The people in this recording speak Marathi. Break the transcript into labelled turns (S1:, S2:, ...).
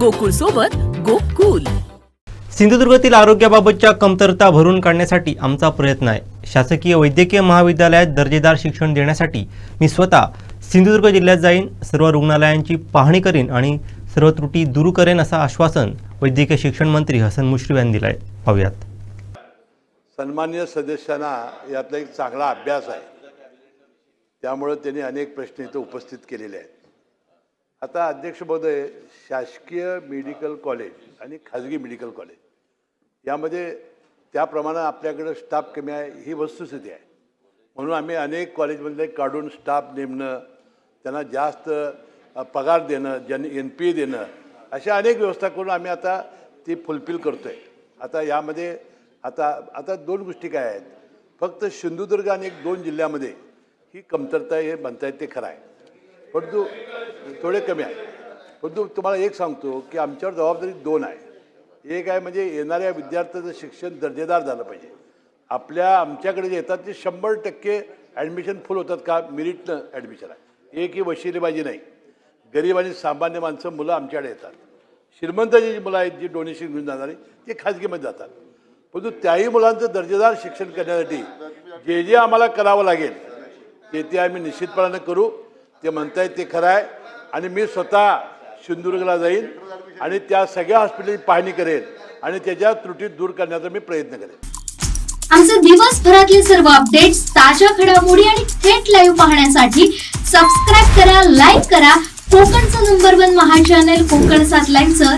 S1: गोकुळ सोबत गोकुल.
S2: सिंधुदुर्गातील आरोग्याबाबतच्या कमतरता भरून काढण्यासाठी आमचा प्रयत्न आहे. शासकीय वैद्यकीय महाविद्यालयात दर्जेदार शिक्षण देण्यासाठी मी स्वतः सिंधुदुर्ग जिल्ह्यात जाईन सर्व रुग्णालयांची पाहणी करेन आणि सर्व त्रुटी दूर करेन असं आश्वासन वैद्यकीय शिक्षण मंत्री हसन मुश्रीफ यांनी दिलं आहे पाहूयात.
S3: सन्मान्य सदस्यांना यातला एक चांगला अभ्यास आहे. त्यामुळं त्यांनी अनेक प्रश्न इथं उपस्थित केलेले आहेत. आता अध्यक्ष महोदय शासकीय मेडिकल कॉलेज आणि खाजगी मेडिकल कॉलेज यामध्ये त्याप्रमाणे आपल्याकडं स्टाफ कमी आहे ही वस्तुस्थिती आहे. म्हणून आम्ही अनेक कॉलेजमधले काढून स्टाफ नेमणं त्यांना जास्त पगार देणं जन एन पी ए देणं अशा अनेक व्यवस्था करून आम्ही आता ती फुलफिल करतो आहे आता यामध्ये आता आता दोन गोष्टी काय आहेत? फक्त सिंधुदुर्ग आणि एक दोन जिल्ह्यामध्ये ही कमतरता हे म्हणतायत ते खरं आहे. परंतु थोडे कमी आहे. परंतु तुम्हाला एक सांगतो की आमच्यावर जबाबदारी दोन आहे. एक आहे म्हणजे येणाऱ्या विद्यार्थ्याचं शिक्षण दर्जेदार झालं पाहिजे. आपल्या आमच्याकडे जे येतात ते शंभर टक्के ॲडमिशन फुल होतात का? मिरिटनं ॲडमिशन आहे. एक ही वशिलेबाजी नाही. गरीब आणि सामान्य माणसं मुलं आमच्याकडे येतात. श्रीमंताची जी मुलं आहेत जी डोनेशन घेऊन जाणारी ते खाजगीमध्ये जातात. परंतु त्याही मुलांचं दर्जेदार शिक्षण करण्यासाठी जे जे आम्हाला करावं लागेल ते ते आम्ही निश्चितपणानं करू. ते म्हणतायत ते खरं आहे आणि मी स्वतः सिंधुदुर्गला जाईन आणि त्या सगळ्या हॉस्पिटलची पाहणी करेन आणि त्याच्या त्रुटी दूर करण्याचा मी प्रयत्न करेन.
S4: आमचे दिवसभरातले सर्व अपडेट्स ताज्या घडामोडी आणि थेट लाईव्ह पाहण्यासाठी सबस्क्राईब करा लाईक करा. कोकणचं नंबर वन महा चॅनल कोकण सात लाईव्हचं